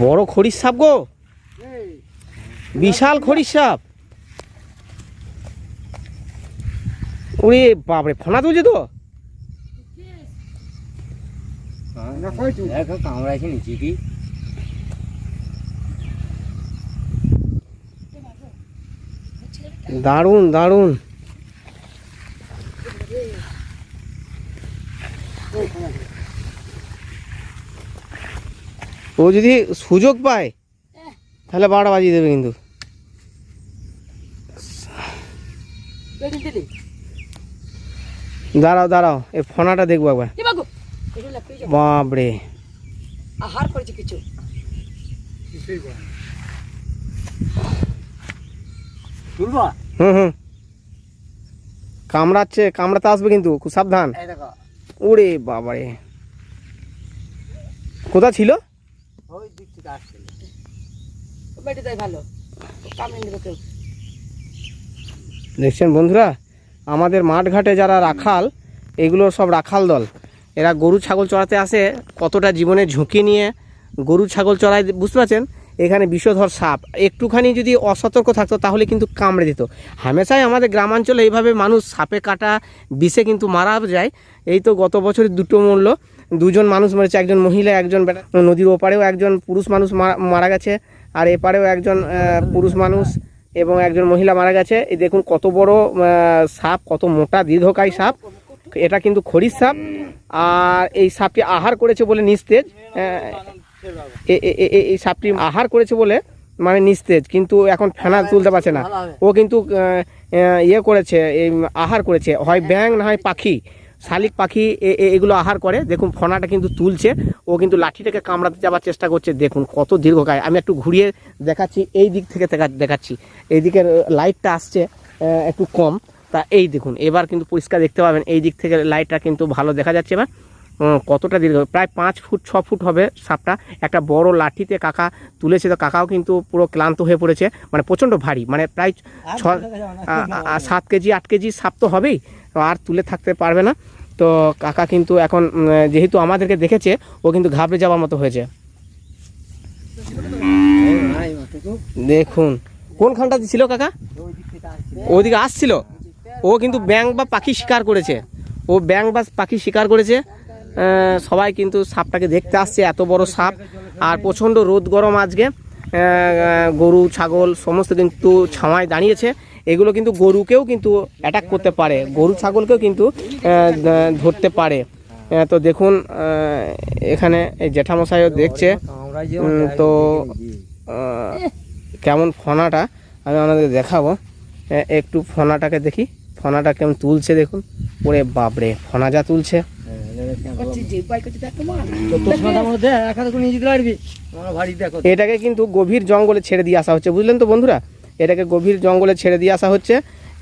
বড় খড়ির সাপ গো। বিশাল খড়ির সাপ। ওরে বাপরে ফোনা তুলছে তো? দেখো কামড়াইছে নিচে কি? দারুণ দারুণ। ও যদি সুযোগ পায় তাহলে বারোটা বাজিয়ে দেবে কিন্তু। দাঁড়াও দাঁড়াও এই ফোনাটা দেখব একবার। বাপরে। আহার করেছে কিছু। হুম হুম। কামড়াচ্ছে কামড়াতে আসবে কিন্তু খুব সাবধান। এই দেখো। ওরে বাবারে। কোথা ছিল? ওই দিক থেকে আসছিল বেটে দেয় ভালো। কামড়ে নেবে কেউ। দেখছেন বন্ধুরা আমাদের মাঠঘাটে যারা রাখাল এগুলো সব রাখাল দল। এরা গরু ছাগল চড়াতে আসে কতটা জীবনে ঝুঁকি নিয়ে গরু ছাগল চড়ায় বুঝতে পারছেন? এখানে বিষধর সাপ। একটুখানি যদি অসতর্ক থাকতো তাহলে কিন্তু কামড়ে দিত। হামেশাই আমাদের গ্রামাঞ্চলে এইভাবে মানুষ সাপে কাটা বিষে কিন্তু মারা যায়। এই তো গত বছরের দুটো মূল্য। দুজন মানুষ মরেছে, একজন মহিলা, একজন নদীর ওপারেও একজন পুরুষ মানুষ মারা- গেছে, আর এপারেও একজন পুরুষ মানুষ এবং একজন মহিলা মারা গেছে। এই দেখুন কত বড় সাপ, কত মোটা, দীর্ঘকায় সাপ। এটা কিন্তু খড়ির সাপ। আর এই সাপটি আহার করেছে বলে নিস্তেজ এই সাপটি আহার করেছে বলে মানে নিস্তেজ, কিন্তু এখন ফেনা তুলতে পারছে না। ও কিন্তু ইয়ে করেছে, এই, আহার করেছে। হয় ব্যাং না হয় পাখি। শালিক পাখি এগুলো আহার করে। দেখুন, ফোনাটা কিন্তু তুলছে। ও কিন্তু লাঠিটাকে কামড়াতে যাওয়ার চেষ্টা করছে। দেখুন, কত দীর্ঘকায়। আমি একটু ঘুরিয়ে দেখাচ্ছি, এই দিক থেকে দেখা- দেখাচ্ছি। এই দিকের লাইটটা আসছে একটু কম। তা এই দেখুন, এবার কিন্তু পরিষ্কার দেখতে পাবেন। এই দিক থেকে লাইটটা কিন্তু ভালো দেখা যাচ্ছে এবার। কতটা দীর্ঘ? প্রায় পাঁচ ফুট ছ ফুট হবে সাপটা। একটা বড় লাঠিতে কাকা তুলেছে তো কাকাও কিন্তু পুরো ক্লান্ত হয়ে পড়েছে। মানে প্রচণ্ড ভারী মানে প্রায় ছ সাত কেজি আট কেজি সাপ তো হবেই আর তুলে থাকতে পারবে না। তো কাকা কিন্তু এখন যেহেতু আমাদেরকে দেখেছে ও কিন্তু ঘাবড়ে যাওয়ার মতো হয়েছে। দেখুন কোনখানটাতে ছিল কাকা? ওদিকে আসছিল। ও কিন্তু ব্যাং বা পাখি শিকার করেছে। ও ব্যাং বা পাখি শিকার করেছে। সবাই কিন্তু সাপটাকে দেখতে আসছে, এত বড় সাপ। আর প্রচণ্ড রোদ গরম আজকে। গরু, ছাগল, সমস্ত কিন্তু ছাওয়ায় দাঁড়িয়েছে। এগুলো কিন্তু গরুকেও কিন্তু অ্যাটাক করতে পারে। গরু, ছাগলকেও কিন্তু ধরতে পারে। তো দেখুন এখানে জ্যাঠামশাইও দেখছে। তো কেমন ফনাটা? আমি আপনাদের দেখাবো। একটু ফনাটাকে দেখি। ফনাটা কেমন তুলছে দেখুন। ওরে বাপরে, ফনা যা তুলছে। এটাকে কিন্তু গভীর জঙ্গলে ছেড়ে দিয়ে আসা হচ্ছে, বুঝলেন তো বন্ধুরা? এটাকে গভীর জঙ্গলে ছেড়ে দিয়ে আসা হচ্ছে।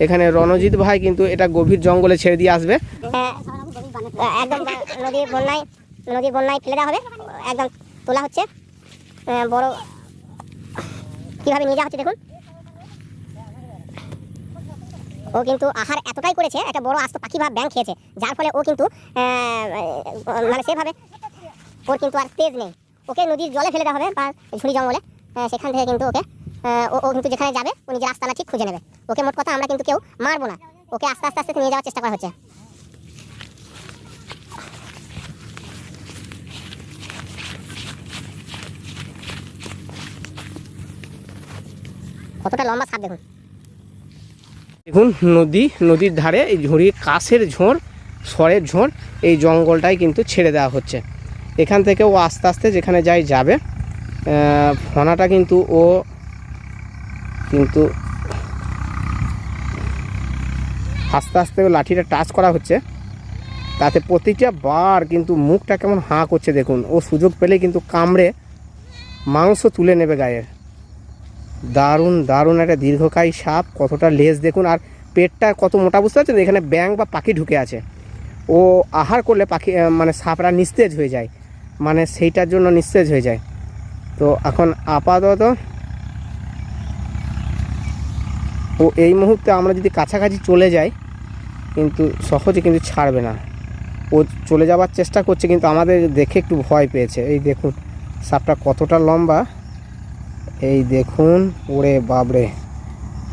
এখানে রণজিৎ ভাই কিন্তু এটা গভীর জঙ্গলে ছেড়ে দিয়ে আসবে। একদম একদম তোলা হচ্ছে। বড় কীভাবে নিয়ে যাওয়া হচ্ছে দেখুন। ও কিন্তু আহার এতটাই করেছে, একটা বড় আস্ত পাখি বা ব্যাং খেয়েছে, যার ফলে ও কিন্তু মানে সেভাবে ওর কিন্তু আর তেজ নেই। ওকে নদীর জলে ফেলে দেওয়া হবে, বা ঝুড়ি জঙ্গলে সেখান থেকে কিন্তু ওকে ও কিন্তু যেখানে যাবে, ও নিজের আস্তানা ঠিক খুঁজে নেবে। ওকে মোট কথা আমরা কিন্তু কেউ মারবো না। ওকে আস্তে আস্তে আস্তে নিয়ে যাওয়ার চেষ্টা করা হচ্ছে। কতটা লম্বা সাপ দেখুন। দেখুন, নদী, নদীর ধারে এই ঝুড়ি কাছের ঝোঁড় সরের ঝোঁড় এই জঙ্গলটাই কিন্তু ছেড়ে দেওয়া হচ্ছে। এখান থেকে ও আস্তে আস্তে যেখানে যাই যাবে ফনাটা কিন্তু ও কিন্তু আস্তে আস্তে লাঠিটা টাচ করা হচ্ছে। তাতে প্রতিটা বার কিন্তু মুখটা কেমন হাঁ করছে, দেখুন। ও সুযোগ পেলে কিন্তু কামড়ে মাংস তুলে নেবে গায়ের দারুণ দারুণ একটা দীর্ঘকায় সাপ, কতটা লেজ দেখুন, আর পেটটা কত মোটা বুঝতে পারছেন? এখানে ব্যাং বা পাখি ঢুকে আছে। ও আহার করলে পাখি মানে সাপরা নিস্তেজ হয়ে যায়। মানে সেইটার জন্য নিস্তেজ হয়ে যায়। তো এখন আপাতত ও এই মুহূর্তে আমরা যদি কাছাকাছি চলে যাই, কিন্তু সহজে কিন্তু ছাড়বে না। ও চলে যাওয়ার চেষ্টা করছে, কিন্তু আমাদের দেখে একটু ভয় পেয়েছে। এই দেখুন, সাপটা কতটা লম্বা। এই দেখুন ওরে বাবরে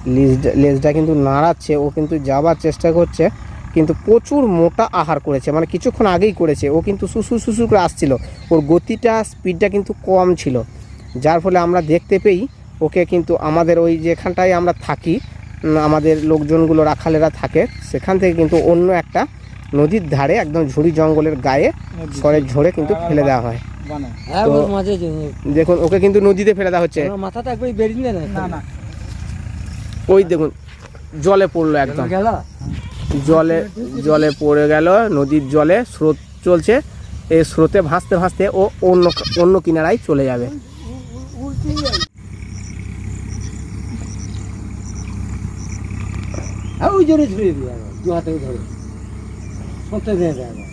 লেজটা লেজটা কিন্তু নাড়াচ্ছে ও কিন্তু যাবার চেষ্টা করছে কিন্তু প্রচুর মোটা আহার করেছে মানে কিছুক্ষণ আগেই করেছে ও কিন্তু সুসু সুসু করে আসছিল। ওর গতিটা স্পিডটা কিন্তু কম ছিল। যার ফলে আমরা দেখতে পেই ওকে কিন্তু আমাদের ওই যেখানটায় আমরা থাকি আমাদের লোকজনগুলো রাখালেরা থাকে সেখান থেকে কিন্তু অন্য একটা নদীর ধারে একদম ঝুড়ি জঙ্গলের গায়ে সরের ঝরে কিন্তু ফেলে দেওয়া হয়। দেখুন ওকে কিন্তু নদীতে ফেলে দেওয়া হচ্ছে। মাথাটা একবার বেরিয়ে না না না। ওই দেখুন জলে পড়ল একদম। জলে জলে পড়ে গেল নদীর জলে স্রোত চলছে। এই স্রোতে ভাসতে ভাসতে ও অন্য অন্য কিনারায় চলে যাবে। হ্যাঁ ওই জোরে ছুড়ে দিয়ে দু হাতে ধরে। সত্যি দিয়ে দেয়।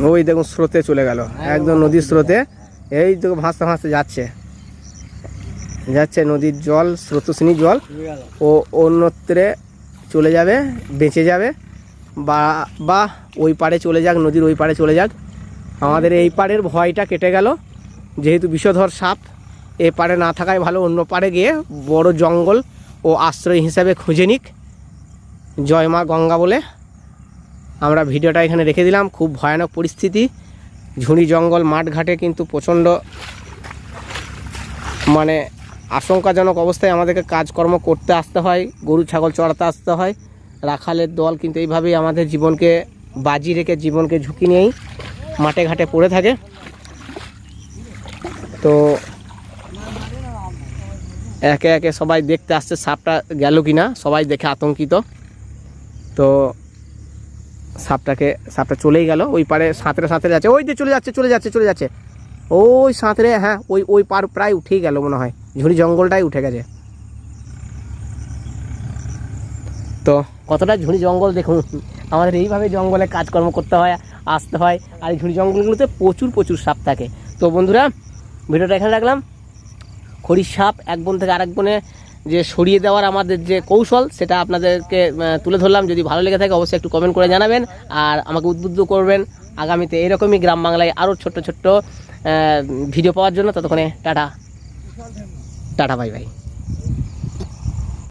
ওই দেখুন স্রোতে চলে গেল। একদম নদীর স্রোতে। এই তো ভাসতে ভাসতে যাচ্ছে। যাচ্ছে নদীর জল, স্রোতস্বিনী জল। ও অন্যত্রে চলে যাবে, বেঁচে যাবে। বা বা ওই পাড়ে চলে যাক, নদীর ওই পাড়ে চলে যাক। আমাদের এই পাড়ের ভয়টা কেটে গেল। যেহেতু বিষধর সাপ, এ পাড়ে না থাকায় ভালো অন্য পাড়ে গিয়ে বড় জঙ্গল ও আশ্রয় হিসাবে খুঁজে নিক। জয় মা গঙ্গা বলে। আমরা ভিডিওটা এখানে রেখে দিলাম। খুব ভয়ানক পরিস্থিতি। ঝুড়ি জঙ্গল, মাঠঘাটে কিন্তু প্রচণ্ড মানে আশঙ্কাজনক অবস্থায় আমাদেরকে কাজকর্ম করতে আসতে হয়, গরু, ছাগল চড়াতে আসতে হয়। রাখালের দল কিন্তু এইভাবেই আমাদের জীবনকে বাজি রেখে জীবনকে ঝুঁকি নিয়েই মাঠে ঘাটে পড়ে থাকে। তো একে একে সবাই দেখতে আসছে, সাপটা গেল কিনা, সবাই দেখে আতঙ্কিত। তো সাপটাকে, সাপটা চলেই গেল, ওই পারে সাঁতরে সাঁতরে যাচ্ছে। ওই যে চলে যাচ্ছে চলে যাচ্ছে চলে যাচ্ছে। ওই সাঁতরে হ্যাঁ ওই ওই পার প্রায় উঠেই গেল মনে হয়। ঝুড়ি জঙ্গলটাই উঠে গেছে। তো কতটা ঝুড়ি জঙ্গল দেখুন। আমাদের এইভাবে জঙ্গলে কাজকর্ম করতে হয়, আসতে হয়, আর এই ঝুড়ি জঙ্গলগুলোতে প্রচুর প্রচুর সাপ থাকে। তো বন্ধুরা, ভিডিওটা এখানে রাখলাম। খড়ির সাপ, এক বন থেকে আরেক বনে যে সরিয়ে দেওয়ার আমাদের যে কৌশল, সেটা আপনাদেরকে তুলে ধরলাম। যদি ভালো লেগে থাকে, অবশ্যই একটু কমেন্ট করে জানাবেন। আর আমাকে উদ্বুদ্ধ করবেন আগামীতে এরকমই গ্রাম বাংলায় আরও ছোট্ট ছোট্ট ভিডিও পাওয়ার জন্য। ততক্ষণে টাটা। Tata, bye bye.